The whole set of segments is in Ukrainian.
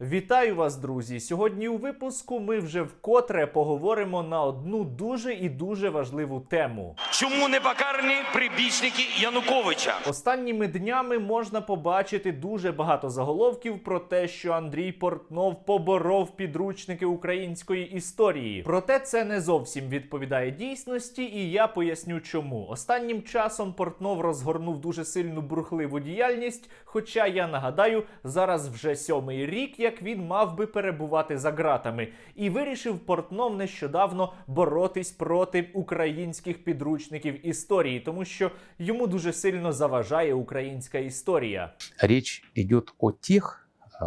Вітаю вас, друзі! Сьогодні у випуску ми вже вкотре поговоримо на одну дуже і дуже важливу тему. Чому не покарані прибічники Януковича? Останніми днями можна побачити дуже багато заголовків про те, що Андрій Портнов поборов підручники української історії. Проте це не зовсім відповідає дійсності, і я поясню чому. Останнім часом Портнов розгорнув дуже сильну бурхливу діяльність. Хоча я нагадаю, зараз вже сьомий рік, як він мав би перебувати за ґратами, і вирішив Портнов нещодавно боротись проти українських підручників історії, тому що йому дуже сильно заважає українська історія. Річ йде о тих о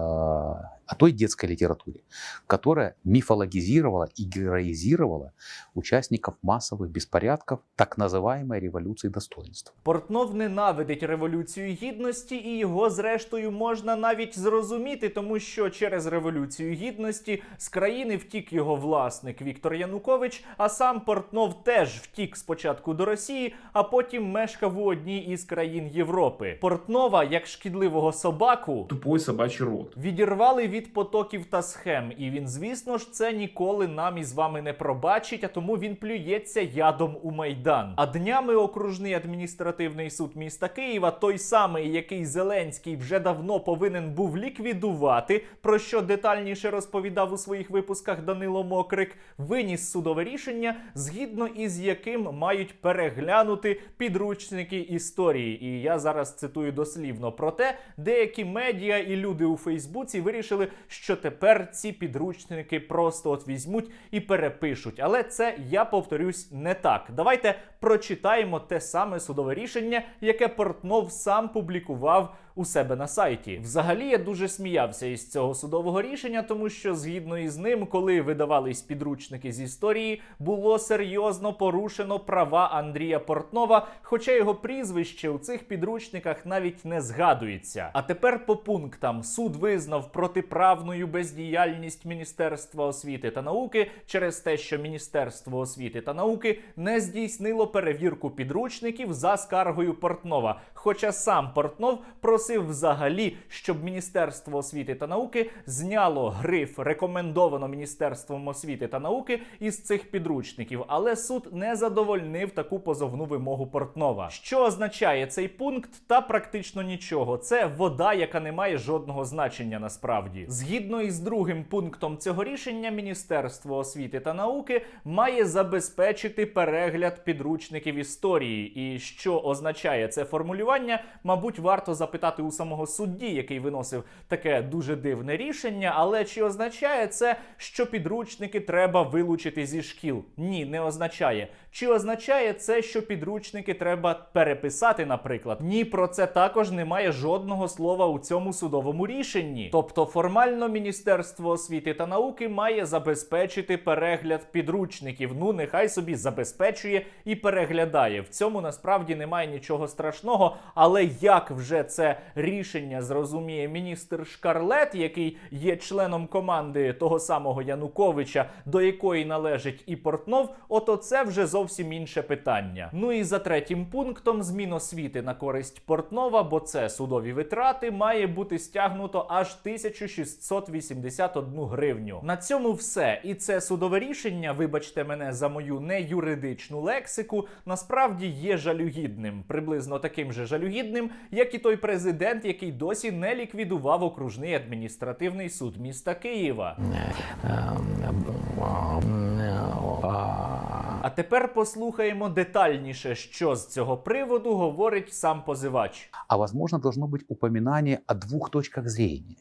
той детской литературе, которая мифологизировала и героизировала участников массовых беспорядков так называемой революции достоинства. Портнов ненавидить революцію гідності, і його зрештою можна навіть зрозуміти, тому що через революцію гідності з країни втік його власник Віктор Янукович, а сам Портнов теж втік спочатку до Росії, а потім мешкав у одній із країн Європи. Портнова, як шкідливого собаку, тупой собачий рот. відірвали від потоків та схем. І він, звісно ж, це ніколи нам із вами не пробачить, а тому він плюється ядом у майдан. А днями окружний адміністративний суд міста Києва, той самий, який Зеленський вже давно повинен був ліквідувати, про що детальніше розповідав у своїх випусках Данило Мокрик, виніс судове рішення, згідно із яким мають переглянути підручники історії. І я зараз цитую дослівно. Проте деякі медіа і люди у Фейсбуці вирішили, що тепер ці підручники просто от візьмуть і перепишуть. Але це я повторюсь не так. Давайте прочитаємо те саме судове рішення, яке Портнов сам публікував у себе на сайті. Взагалі я дуже сміявся із цього судового рішення, тому що згідно із ним, коли видавались підручники з історії, було серйозно порушено права Андрія Портнова, хоча його прізвище у цих підручниках навіть не згадується. А тепер по пунктам суд визнав протиправною бездіяльність Міністерства освіти та науки через те, що Міністерство освіти та науки не здійснило перевірку підручників за скаргою Портнова. Хоча сам Портнов просив взагалі, щоб Міністерство освіти та науки зняло гриф рекомендовано Міністерством освіти та науки із цих підручників, але суд не задовольнив таку позовну вимогу Портнова. Що означає цей пункт? Та практично нічого. Це вода, яка не має жодного значення насправді. Згідно із другим пунктом цього рішення, Міністерство освіти та науки має забезпечити перегляд підручників історії. І що означає це формулювання? Мабуть, варто запитати у самого судді, який виносив таке дуже дивне рішення. Але чи означає це, що підручники треба вилучити зі шкіл? Ні, не означає. Чи означає це, що підручники треба переписати, наприклад? Ні, про це також немає жодного слова у цьому судовому рішенні. Тобто, формально Міністерство освіти та науки має забезпечити перегляд підручників. Ну, нехай собі забезпечує і переглядає. В цьому насправді немає нічого страшного. Але як вже це рішення зрозуміє міністр Шкарлет, який є членом команди того самого Януковича, до якої належить і Портнов, ото це вже зовсім інше питання. Ну і за третім пунктом змін освіти на користь Портнова, бо це судові витрати, має бути стягнуто аж 1681 гривню. На цьому все. І це судове рішення, вибачте мене за мою неюридичну лексику, насправді є жалюгідним, приблизно таким же жалюгідним, як і той президент, який досі не ліквідував окружний адміністративний суд міста Києва. А тепер послухаємо детальніше, що з цього приводу говорить сам позивач. А возможно, должно быть упоминание о двух точках зрения,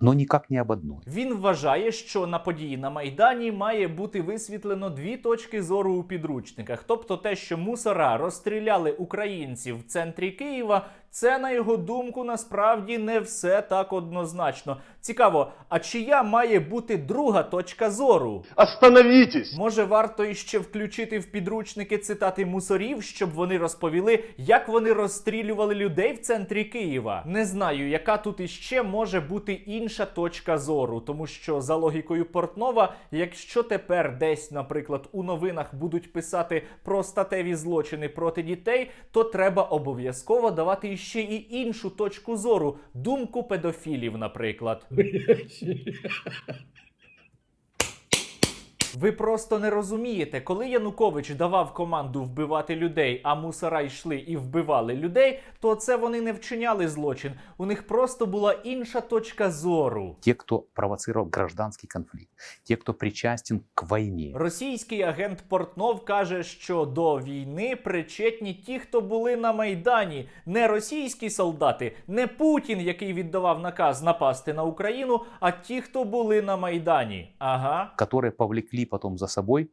но никак не об одной. Він вважає, що на події на майдані має бути висвітлено дві точки зору у підручниках. Тобто, те, що мусора розстріляли українців в центрі Києва, це на його думку насправді не все так однозначно. Цікаво, а чия має бути друга точка зору? Остановитесь! Може, варто іще включити в підручники цитати мусорів, щоб вони розповіли, як вони розстрілювали людей в центрі Києва. Не знаю, яка тут іще може бути інша точка зору, тому що за логікою Портнова, якщо тепер десь, наприклад, у новинах будуть писати про статеві злочини проти дітей, то треба обов'язково давати ще і іншу точку зору, думку педофілів, наприклад. Ви просто не розумієте, коли Янукович давав команду вбивати людей, а мусора йшли і вбивали людей, то це вони не вчиняли злочин. У них просто була інша точка зору. Те, кто провоцировал гражданский конфликт, те, кто причастен к войне. Російський агент Портнов каже, що до війни причетні ті, хто були на майдані, не російські солдати, не Путін, який віддавав наказ напасти на Україну, а ті, хто були на майдані. Ага. которые повлекли потом за собой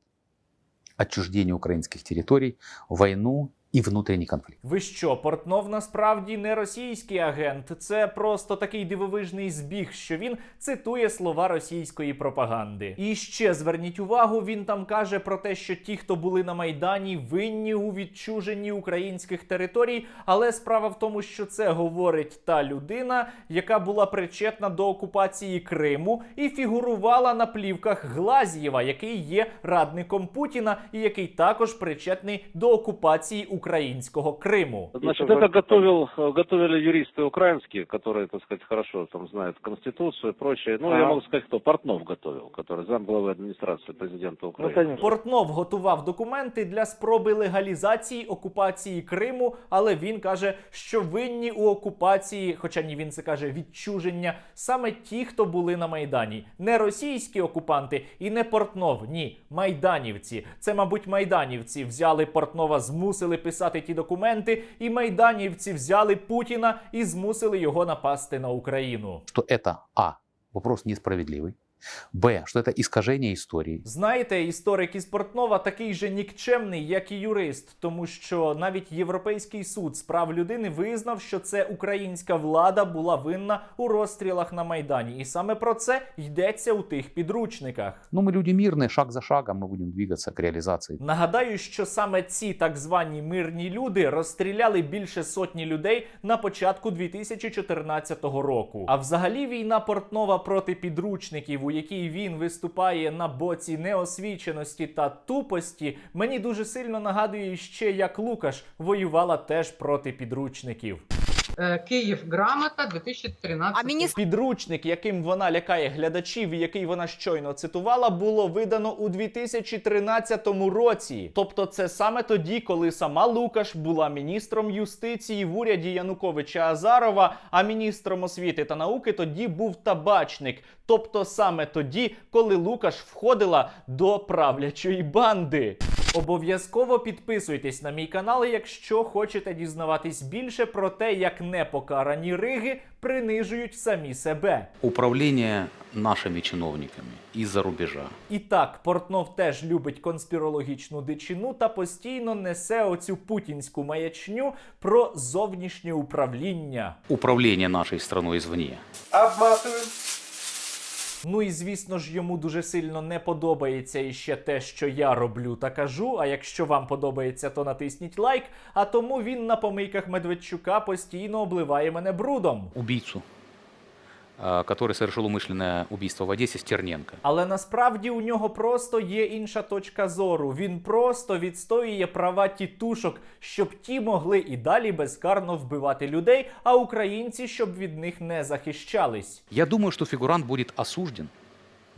отчуждение украинских территорий, войну и внутренний конфликт. Ви що, Портнов насправді не російський агент. Це просто такий дивовижний збіг, що він цитує слова російської пропаганди. І ще зверніть увагу, він там каже про те, що ті, хто були на майдані, винні у відчуженні українських територій. Але справа в тому, що це говорить та людина, яка була причетна до окупації Криму і фігурувала на плівках Глазієва, який є радником Путіна і який також причетний до окупації українського Криму. Значит, это готовил, э, готовили юристы украинские, которые, так сказать, хорошо там знают Конституцию и прочее. Ну, я Ага. могу сказать, кто Портнов готовил, который замглавы администрации президента Ну, Украины. конечно. Портнов готував документи для спроби легалізації окупації Криму, але він каже, що винні у окупації, хоча ні він це каже відчуження, саме ті, хто були на майдані, не російські окупанти і не Портнов. Ні, майданівці. Це, мабуть, майданівці взяли Портнова, змусили писати ті документи, і майданівці взяли Путіна і змусили його напасти на Україну. Що це, А. Вопрос несправедливый. Б. Что это искажение истории. Знаєте, історик із Портнова такий же нікчемний, як і юрист, тому що навіть Європейський суд з прав людини визнав, що це українська влада була винна у розстрілах на майдані, і саме про це йдеться у тих підручниках. Но мы люди мирные, шаг за шагом мы будем двигаться к реализации. Нагадаю, що саме ці так звані мирні люди розстріляли більше сотні людей на початку 2014 року. А взагалі війна Портнова проти підручників, у якій він виступає на боці неосвіченості та тупості, мені дуже сильно нагадує ще як Лукаш воювала теж проти підручників. Э, Киев грамота 2013. А міністр Підручник, яким вона лякає глядачів, і який вона щойно цитувала, було видано у 2013 році. Тобто, це саме тоді, коли сама Лукаш була міністром юстиції в уряді Януковича Азарова, а міністром освіти та науки тоді був табачник. Тобто, саме тоді, коли Лукаш входила до правлячої банди. Обов'язково підписуйтесь на мій канал, якщо хочете дізнаватись більше про те, як непокарані риги принижують самі себе. Управление нашими чиновниками из-за рубежа. І так, Портнов теж любить конспірологічну дичину та постійно несе оцю путінську маячню про зовнішнє управління. Управление нашей страной извне. Ну і звісно ж, йому дуже сильно не подобається іще те, що я роблю та кажу. А якщо вам подобається, то натисніть лайк. А тому він на помийках Медведчука постійно обливає мене брудом. Убійцю. Который совершил умышленное убийство в Одесі Стерненка. Але насправді у нього просто є інша точка зору. Він просто відстоює права тітушок, щоб ті могли і далі безкарно вбивати людей, а українці щоб від них не захищались. Я думаю, що фігурант буде осужден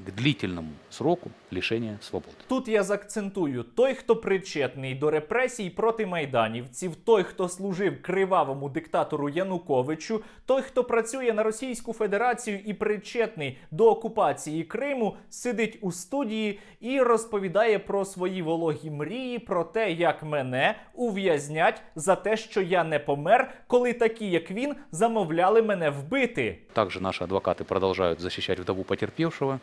к длительному сроку лишения свободы. Тут я заакцентую: той, хто причетний до репресій проти майданівців, той, хто служив кривавому диктатору Януковичу, той, хто працює на Російську Федерацію і причетний до окупації Криму, сидить у студії і розповідає про свої вологі мрії, про те, як мене ув'язнять за те, що я не помер, коли такі, як він, замовляли мене вбити. Также наши адвокаты продолжают защищать вдову потерпевшего.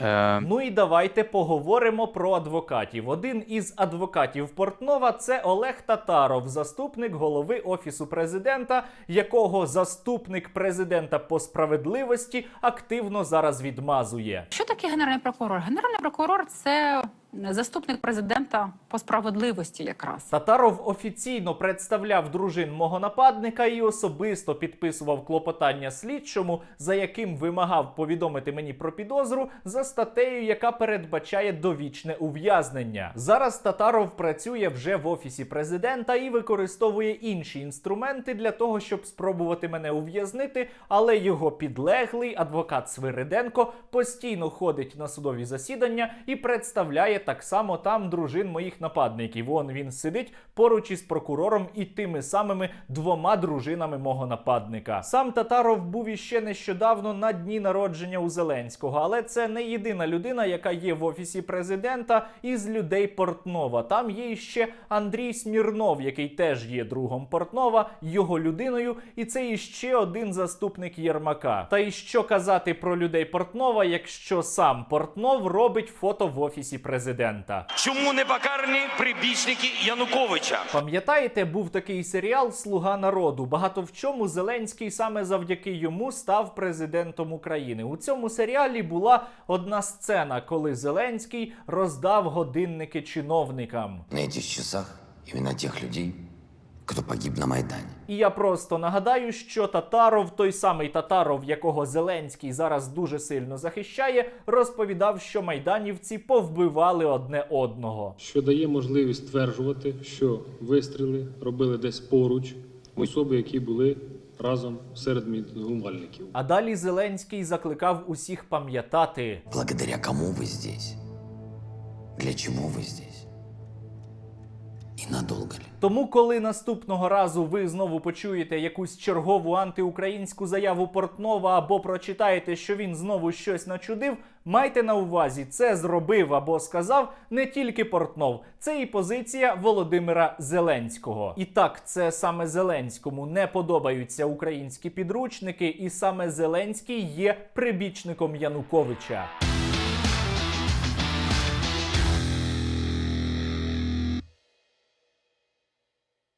Э, Ну і давайте поговоримо про адвокатів. Один із адвокатів Портнова це Олег Татаров, заступник голови офісу президента, якого заступник президента по справедливості активно зараз відмазує. що таке генеральний прокурор? Генеральний прокурор це заступник президента по справедливості, якраз. Татаров офіційно представляв дружин мого нападника і особисто підписував клопотання слідчому, за яким вимагав повідомити мені про підозру за статтею, яка передбачає довічне ув'язнення. Зараз Татаров працює вже в офісі президента і використовує інші інструменти для того, щоб спробувати мене ув'язнити, але його підлеглий адвокат Свириденко постійно ходить на судові засідання і представляє так само там дружин моїх нападників. Вон він сидить поруч із прокурором і тими самими двома дружинами мого нападника. Сам Татаров був іще нещодавно на дні народження у Зеленського, але це не єдина людина, яка є в офісі президента із людей Портнова. Там є ще Андрій Смірнов, який теж є другом Портнова, його людиною, і це іще один заступник Єрмака. Та й що казати про людей Портнова, якщо сам Портнов робить фото в офісі президента. Чому не покарані прибічники Януковича? Пам'ятаєте, був такий серіал Слуга народу. Багато в чому Зеленський саме завдяки йому став президентом України. У цьому серіалі була одна сцена, коли Зеленський роздав годинники чиновникам. на этих часах именно тех людей, кто погиб на Майдане. І я просто нагадаю, що Татаров, той самий Татаров, якого Зеленський зараз дуже сильно захищає, розповідав, що майданівці повбивали одне одного. що дає можливість стверджувати, що вистріли робили десь поруч особи, які були разом серед мітингувальників. А далі Зеленський закликав усіх пам'ятати. Благодаря кому вы здесь? Для чего вы здесь? И надолго ли? Тому, коли наступного разу ви знову почуєте якусь чергову антиукраїнську заяву Портнова або прочитаєте, що він знову щось начудив, майте на увазі, це зробив або сказав не тільки Портнов, це і позиція Володимира Зеленського. І так, це саме Зеленському не подобаються українські підручники, і саме Зеленський є прибічником Януковича.